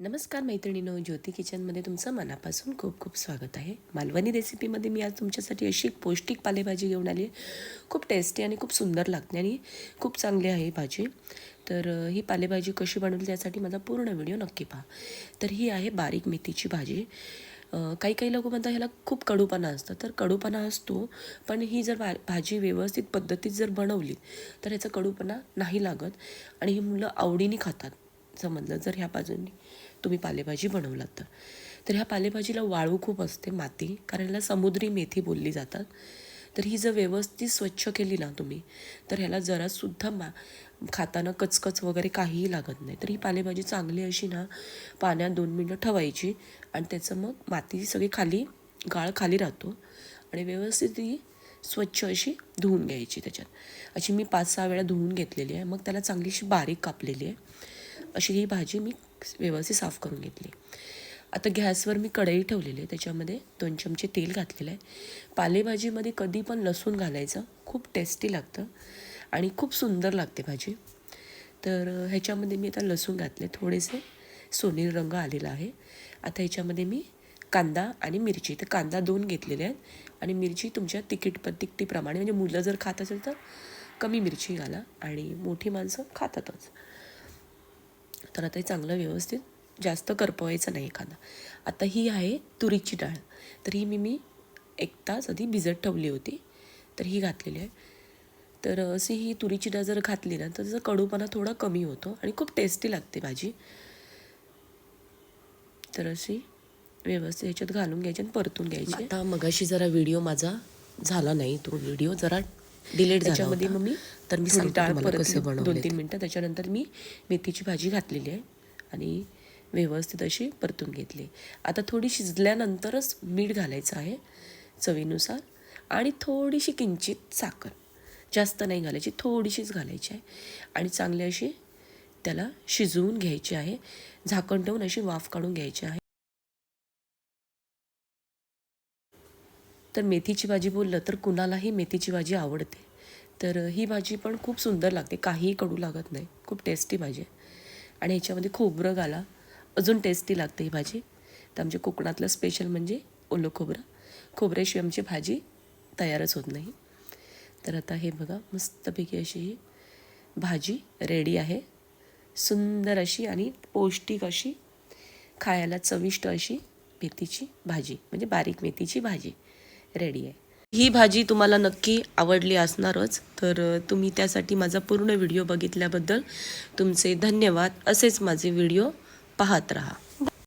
नमस्कार मैत्रिणीनो ज्योती किचनमध्ये तुमचं मनापासून खूप खूप स्वागत आहे. मालवणी रेसिपीमध्ये मी आज तुमच्यासाठी अशी पौष्टिक पालेभाजी घेऊन आली आहे. खूप टेस्टी आणि खूप सुंदर लागते आणि खूप चांगली आहे ही भाजी. तर ही पालेभाजी कशी बनवली त्यासाठी माझा पूर्ण व्हिडिओ नक्की पहा. तर ही आहे बारीक मेथीची भाजी. काही काही लोक म्हणतात ह्याला खूप कडूपणा असतं. तर कडूपणा असतो पण ही जर भा भाजी व्यवस्थित पद्धतीत जर बनवली तर ह्याचा कडूपणा नाही लागत. आणि ही मुलं आवडीने खातात समजलं जर ह्या बाजूने. तुम्ही पालेभाजी बनवलात तर. तर ह्या पालेभाजीला वाळू खूप असते माती कारण ह्याला समुद्री मेथी बोलली जातात. तर ही जर व्यवस्थित स्वच्छ केली ना तुम्ही तर ह्याला जरासुद्धा मा खाताना कचकच वगैरे काहीही लागत नाही. तर ही पालेभाजी चांगली अशी ना पाण्यात दोन मिनटं ठेवायची आणि त्याचं मग माती सगळी खाली गाळ खाली राहतो. आणि व्यवस्थित ती स्वच्छ अशी धुवून घ्यायची त्याच्यात. अशी मी पाच सहा वेळा धुवून घेतलेली आहे. मग त्याला चांगलीशी बारीक कापलेली आहे. अशी ही भाजी मी व्यवस्थित साफ करून घेतली. आता गॅसवर मी कढई ठेवलेली आहे त्याच्यामध्ये दोन चमचे तेल घातलेलं आहे. पालेभाजीमध्ये कधी पण लसूण घालायचं खूप टेस्टी लागतं आणि खूप सुंदर लागते भाजी. तर ह्याच्यामध्ये मी आता लसूण घातले थोडेसे सोनेरी रंग आलेला आहे. आता ह्याच्यामध्ये मी कांदा आणि मिरची तर कांदा दोन घेतलेले आहेत आणि मिरची तुमच्या तिकीट प तिकटीप्रमाणे म्हणजे मुलं जर खात असेल तर कमी मिरची घाला आणि मोठी माणसं खातातच. तर आता हे चांगलं व्यवस्थित जास्त करपवायचं नाही एखादा. आता ही आहे तुरीची डाळ. तर ही मी मी एक तास आधी भिजत ठेवली होती. तर ही घातलेली आहे. तर अशी ही तुरीची डाळ जर घातली ना तर त्याचा कडूपणा थोडा कमी होतो आणि खूप टेस्टी लागते भाजी. तर अशी व्यवस्थित ह्याच्यात घालून घ्यायची आणि परतून घ्यायची. आता मगाशी जरा व्हिडिओ माझा झाला नाही तो व्हिडिओ जरा डिलीट त्याच्यामध्ये मग मी तर मी थोडी डाळ परत दोन तीन मिनटं. त्याच्यानंतर मी मेथीची भाजी घातलेली आहे आणि व्यवस्थित अशी परतून घेतली आता थोडी शिजल्यानंतरच मीठ घालायचं आहे चवीनुसार आणि थोडीशी किंचित साखर. जास्त नाही घालायची थोडीशीच घालायची आहे. आणि चांगली अशी त्याला शिजवून घ्यायची आहे. झाकण ठेवून अशी वाफ काढून घ्यायची आहे. तर मेथीची भाजी बोललं तर कुणालाही मेथीची भाजी आवडते. तर ही भाजी पण खूप सुंदर लागते काहीही कडू लागत नाही. खूप टेस्टी भाजी आहे. आणि ह्याच्यामध्ये खोबरं घाला. अजून टेस्टी लागते ही भाजी. तर आमच्या कोकणातलं स्पेशल म्हणजे ओलं खोबरं. खोबऱ्याशिवाय आमची भाजी तयारच होत नाही. तर आता हे बघा मस्तपैकी अशी ही भाजी रेडी आहे. सुंदर अशी आणि पौष्टिक अशी खायला चविष्ट अशी मेथीची भाजी. म्हणजे बारीक मेथीची भाजी. रेडी आहे. ही भाजी तुम्हाला नक्की आवडली असणारच तर तुम्ही त्यासाठी माझा पूर्ण व्हिडिओ बघितल्याबद्दल तुमचे धन्यवाद. असेच माझे व्हिडिओ पाहत राहा.